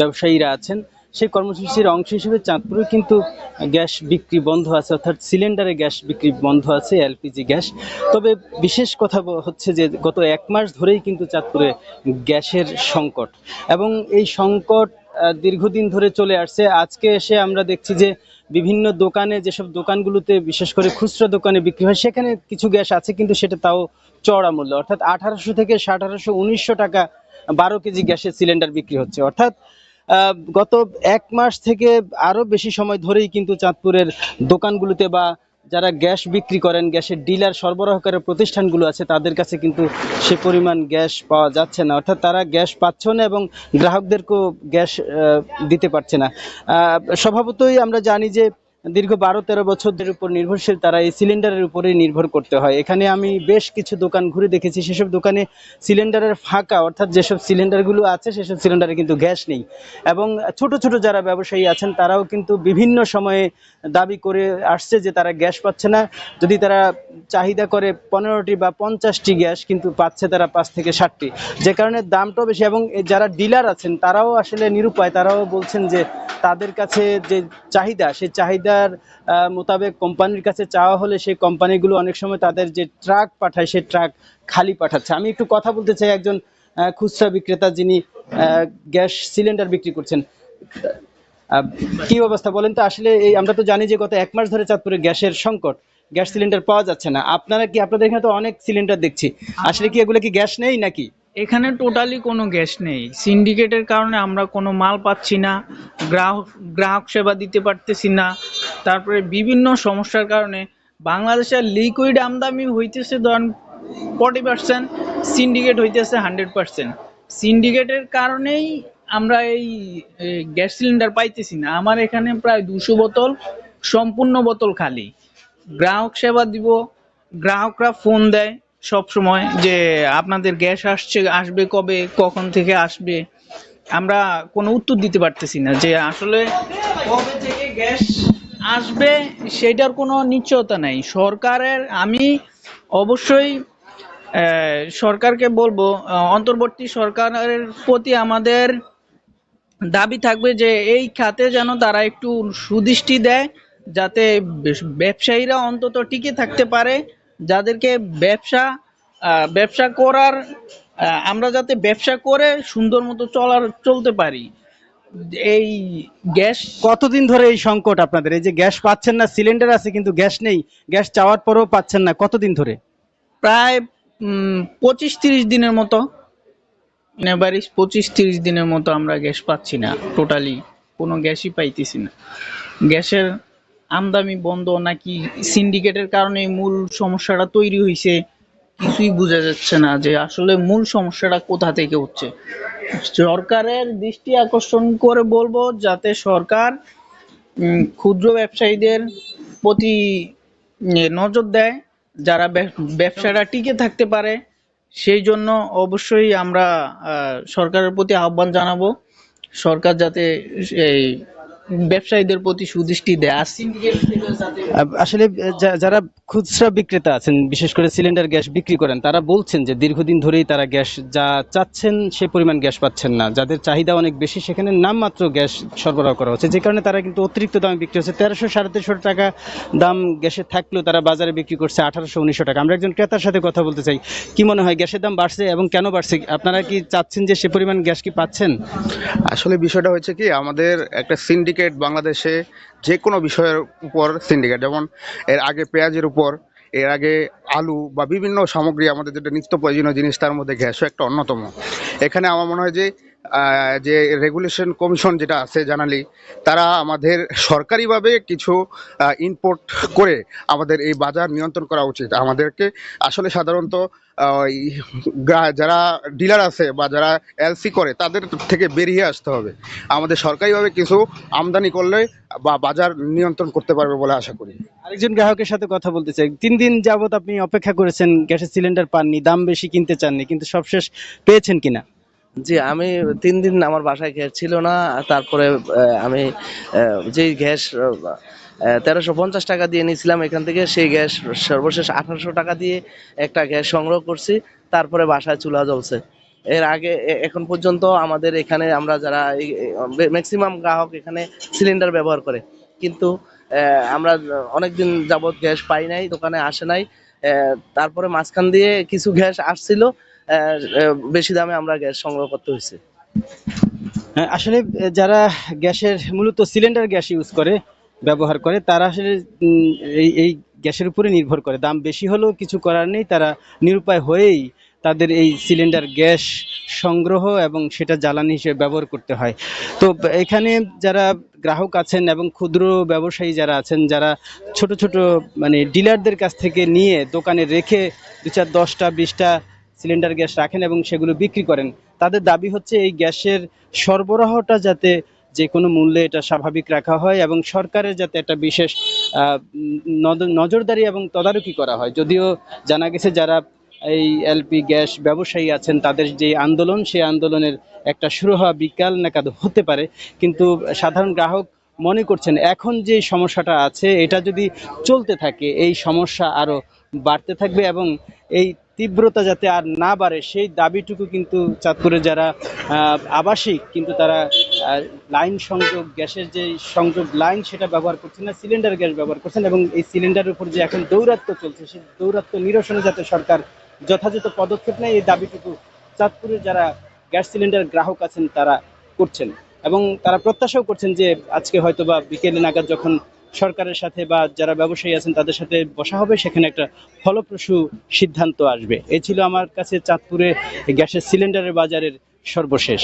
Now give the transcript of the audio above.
ব্যবসায়ীরা আছেন, সেই কর্মসূচির অংশ হিসেবে চাঁদপুরে কিন্তু গ্যাস বিক্রি বন্ধ আছে, অর্থাৎ সিলিন্ডারে গ্যাস বিক্রি বন্ধ আছে, এলপিজি গ্যাস। তবে বিশেষ কথা হচ্ছে যে গত এক মাস ধরেই কিন্তু চাঁদপুরে গ্যাসের সংকট এবং এই সংকট দীর্ঘদিন ধরে চলে আসছে। আজকে এসে আমরা দেখছি যে বিভিন্ন দোকানে, যেসব দোকানগুলোতে বিশেষ করে খুচরো দোকানে বিক্রি হয়, সেখানে কিছু গ্যাস আছে কিন্তু সেটা তাও চড়া মূল্য। অর্থাৎ আঠারোশো থেকে আঠারোশো উনিশশো টাকা বারো কেজি গ্যাসের সিলিন্ডার বিক্রি হচ্ছে। অর্থাৎ গত এক মাস থেকে আরও বেশি সময় ধরেই কিন্তু চাঁদপুরের দোকানগুলোতে বা যারা গ্যাস বিক্রি করেন, গ্যাসের ডিলার সরবরাহকারী প্রতিষ্ঠানগুলো আছে, তাদের কাছে কিন্তু সে পরিমাণ গ্যাস পাওয়া যাচ্ছে না। অর্থাৎ তারা গ্যাস পাচ্ছে না এবং গ্রাহকদেরকেও গ্যাস দিতে পারছে না। স্বভাবতই আমরা জানি যে দীর্ঘ বারো তেরো বছরের উপর নির্ভরশীল, তারা এই সিলিন্ডারের উপরেই নির্ভর করতে হয়। এখানে আমি বেশ কিছু দোকান ঘুরে দেখেছি। সেসব দোকানে সিলিন্ডারের ফাঁকা, অর্থাৎ যেসব সিলিন্ডারগুলো আছে, সেসব সিলিন্ডারে কিন্তু গ্যাস নেই। এবং ছোট ছোট যারা ব্যবসায়ী আছেন, তারাও কিন্তু বিভিন্ন সময়ে দাবি করে আসছে যে তারা গ্যাস পাচ্ছে না। যদি তারা চাহিদা করে পনেরোটি বা পঞ্চাশটি গ্যাস, কিন্তু পাচ্ছে তারা পাঁচ থেকে ষাটটি। যে কারণে দামটাও বেশি এবং যারা ডিলার আছেন, তারাও আসলে নিরুপায়। তারাও বলছেন যে তাদের কাছে যে চাহিদা, সেই চাহিদার মোতাবেক কোম্পানির কাছে চাওয়া হলে সেই কোম্পানিগুলো অনেক সময় তাদের যে ট্রাক পাঠায় সেই ট্রাক খালি পাঠাচ্ছে। আমি একটু কথা বলতে চাই একজন খুচরা বিক্রেতা যিনি গ্যাস সিলিন্ডার বিক্রি করছেন। কি অবস্থা বলেন তো? আসলে এই আমরা তো জানি যে গত এক মাস ধরে চাঁদপুরে গ্যাসের সংকট, গ্যাস সিলিন্ডার পাওয়া যাচ্ছে না। আপনারা কি, আপনাদের এখানে তো অনেক সিলিন্ডার দেখছি। আসলে কি এগুলো কি গ্যাস নেই নাকি? এখানে টোটালি কোনো গ্যাস নেই। সিন্ডিকেটের কারণে আমরা কোনো মাল পাচ্ছি না, গ্রাহক গ্রাহক সেবা দিতে পারতেছি না। তারপরে বিভিন্ন সমস্যার কারণে বাংলাদেশের লিকুইড আমদানি হইতেছে ধরেন ফর্টি পার্সেন্ট সিন্ডিকেট হইতেছে হান্ড্রেড পার্সেন্ট সিন্ডিকেটের কারণেই আমরা এই গ্যাস সিলিন্ডার পাইতেছি না। আমার এখানে প্রায় দুশো বোতল, সম্পূর্ণ বোতল খালি। গ্রাহক সেবা দিব, গ্রাহকরা ফোন দেয় সব সময় যে আপনাদের গ্যাস আসছে, আসবে কবে, কখন থেকে আসবে, আমরা কোনো উত্তর দিতে পারতেছি না যে আসলে কবে থেকে গ্যাস আসবে সেটার কোনো নিশ্চয়তা নেই। সরকারের, আমি অবশ্যই সরকারকে বলব, অন্তর্বর্তী সরকারের প্রতি আমাদের দাবি থাকবে যে এই খাতে যেন তারা একটু সুদৃষ্টি দেয়, যাতে ব্যবসায়ীরা অন্তত টিকে থাকতে পারে। যাদেরকে ব্যবসা ব্যবসা করার আমরা যাতে ব্যবসা করে সুন্দর মতো চলার চলতে পারি। এই গ্যাস কতদিন ধরে এই সংকট আপনাদের? এই যে গ্যাস পাচ্ছেন না সিলিন্ডার আছে কিন্তু গ্যাস নেই গ্যাস চাওয়ার পরেও পাচ্ছেন না কতদিন ধরে? প্রায় পঁচিশ তিরিশ দিনের মতো। নেবারিশ পঁচিশ তিরিশ দিনের মতো আমরা গ্যাস পাচ্ছি না টোটালি কোনো গ্যাসই পাইতেছি না। গ্যাসের আমদানি বন্ধ নাকি সিন্ডিকেটের কারণে মূল সমস্যাটা তৈরি হয়েছে কিছুই বোঝা যাচ্ছে না যে আসলে মূল সমস্যাটা কোথা থেকে হচ্ছে। সরকারের দৃষ্টি আকর্ষণ করে বলব যাতে সরকার ক্ষুদ্র ব্যবসায়ীদের প্রতি নজর দেয়, যারা ব্যবসাটা টিকে থাকতে পারে, সেই জন্য অবশ্যই আমরা সরকারের প্রতি আহ্বান জানাব। সরকার যাতে এই ব্যবসায়ীদের প্রতি সুদৃষ্টি দেয়। আসলে যারা খুচরা বিক্রেতা আছেন বিশেষ করে সিলিন্ডার গ্যাস বিক্রি করেন তারা বলছেন যে দীর্ঘদিন ধরেই তারা গ্যাস যা চাচ্ছেন সে পরিমাণ গ্যাস পাচ্ছেন না। যাদের চাহিদা অনেক বেশি সেখানে নামমাত্র গ্যাস সরবরাহ করা হচ্ছে। যে কারণে তারা কিন্তু অতিরিক্ত দামে বিক্রি হচ্ছে। তেরোশো সাড়ে তেরোশো টাকা দাম গ্যাসের থাকলেও তারা বাজারে বিক্রি করছে আঠারোশো উনিশশো টাকা। আমরা একজন ক্রেতার সাথে কথা বলতে চাই কি মনে হয় গ্যাসের দাম বাড়ছে এবং কেন বাড়ছে? আপনারা কি চাচ্ছেন যে সে পরিমাণ গ্যাস কি পাচ্ছেন? আসলে বিষয়টা হচ্ছে কি আমাদের একটা সিন্ডিকেট বাংলাদেশে যে কোনো বিষয়ের উপর সিন্ডিকেট যেমন এর আগে পেঁয়াজের উপর, এর আগে আলু বা বিভিন্ন সামগ্রী আমাদের যেটা নিত্য প্রয়োজনীয় জিনিস, তার মধ্যে গ্যাসও একটা অন্যতম। এখানে আমার মনে হয় যে যে রেগুলেশন কমিশন যেটা আছে জানালি তারা আমাদের সরকারিভাবে কিছু ইনপোর্ট করে আমাদের এই বাজার নিয়ন্ত্রণ করা উচিত। আমাদেরকে আসলে সাধারণত যারা ডিলার আছে বা যারা এলসি করে, তাদের থেকে বেরিয়ে আসতে হবে। আমাদের সরকারিভাবে কিছু আমদানি করলে বা বাজার নিয়ন্ত্রণ করতে পারবে বলে আশা করি। আরেকজন গ্রাহকের সাথে কথা বলতে চাই। তিন দিন যাবত আপনি অপেক্ষা করেছেন, গ্যাসের সিলিন্ডার পাননি, দাম বেশি কিনতে চাননি, কিন্তু সবশেষ পেয়েছেন কিনা? জি, আমি তিন দিন আমার বাসায় গ্যাস ছিল না, তারপরে আমি যেই গ্যাস তেরোশো পঞ্চাশ টাকা দিয়ে নিয়েছিলাম এখান থেকে, সেই গ্যাস সর্বশেষ আঠারোশো টাকা দিয়ে একটা গ্যাস সংগ্রহ করছি, তারপরে বাসায় চুলা জ্বলছে। এর আগে এখন পর্যন্ত আমাদের এখানে আমরা যারা ম্যাক্সিমাম গ্রাহক এখানে সিলিন্ডার ব্যবহার করে। কিন্তু আমরা অনেকদিন যাবত গ্যাস পাই নাই, দোকানে আসে নাই তারপরে মাঝখান দিয়ে কিছু গ্যাস আসছিল বেশি দামে আমরা গ্যাস সংগ্রহ করতে হয়েছে। হ্যাঁ, আসলে যারা গ্যাসের মূলত সিলিন্ডার গ্যাস ইউজ করে ব্যবহার করে তারা আসলে এই এই গ্যাসের উপরে নির্ভর করে। দাম বেশি হলেও কিছু করার নেই তারা নিরুপায় হয়েই তাদের এই সিলিন্ডার গ্যাস সংগ্রহ এবং সেটা জ্বালানি হিসেবে ব্যবহার করতে হয়। তো এখানে যারা গ্রাহক আছেন এবং ক্ষুদ্র ব্যবসায়ী যারা আছেন যারা ছোট ছোট মানে ডিলারদের কাছ থেকে নিয়ে দোকানে রেখে দু চার দশটা বিশটা সিলিন্ডার গ্যাস রাখেন এবং সেগুলো বিক্রি করেন। তাদের দাবি হচ্ছে এই গ্যাসের সরবরাহটা যাতে যে কোনো মূল্যে এটা স্বাভাবিক রাখা হয় এবং সরকারের যাতে একটা বিশেষ নজরদারি এবং তদারকি করা হয়। যদিও জানা গেছে যারা এই এলপি গ্যাস ব্যবসায়ী আছেন, তাদের যে আন্দোলন, সেই আন্দোলনের একটা শুরু হওয়া বিকাল নাকাদ হতে পারে। কিন্তু সাধারণ গ্রাহক মনে করছেন, এখন যে সমস্যাটা আছে, এটা যদি চলতে থাকে, এই সমস্যা আরও বাড়তে থাকবে এবং এই তীব্রতা যাতে আর না বাড়ে, সেই দাবিটুকু কিন্তু চাঁদপুরের যারা আবাসিক কিন্তু তারা লাইন সংযোগ, গ্যাসের যে সংযোগ লাইন সেটা ব্যবহার করছেন না, সিলিন্ডার গ্যাস ব্যবহার করছেন এবং এই সিলিন্ডারের উপর যে এখন দৌরাত্ম্য চলছে, সেই দৌরাত্ম্য নিরসনে যাতে সরকার যথাযথ পদক্ষেপ নেয়, এই দাবিটুকু চাঁদপুরের যারা গ্যাস সিলিন্ডার গ্রাহক আছেন তারা করছেন এবং তারা প্রত্যাশাও করছেন যে আজকে হয়তো বা বিকেলে নাগাদ যখন সরকারের সাথে বা যারা ব্যবসায়ী আছেন তাদের সাথে বসা হবে, সেখানে একটা ফলপ্রসূ সিদ্ধান্ত আসবে। এ ছিল আমার কাছে চাঁদপুরে গ্যাসের সিলিন্ডারের বাজারের সর্বশেষ।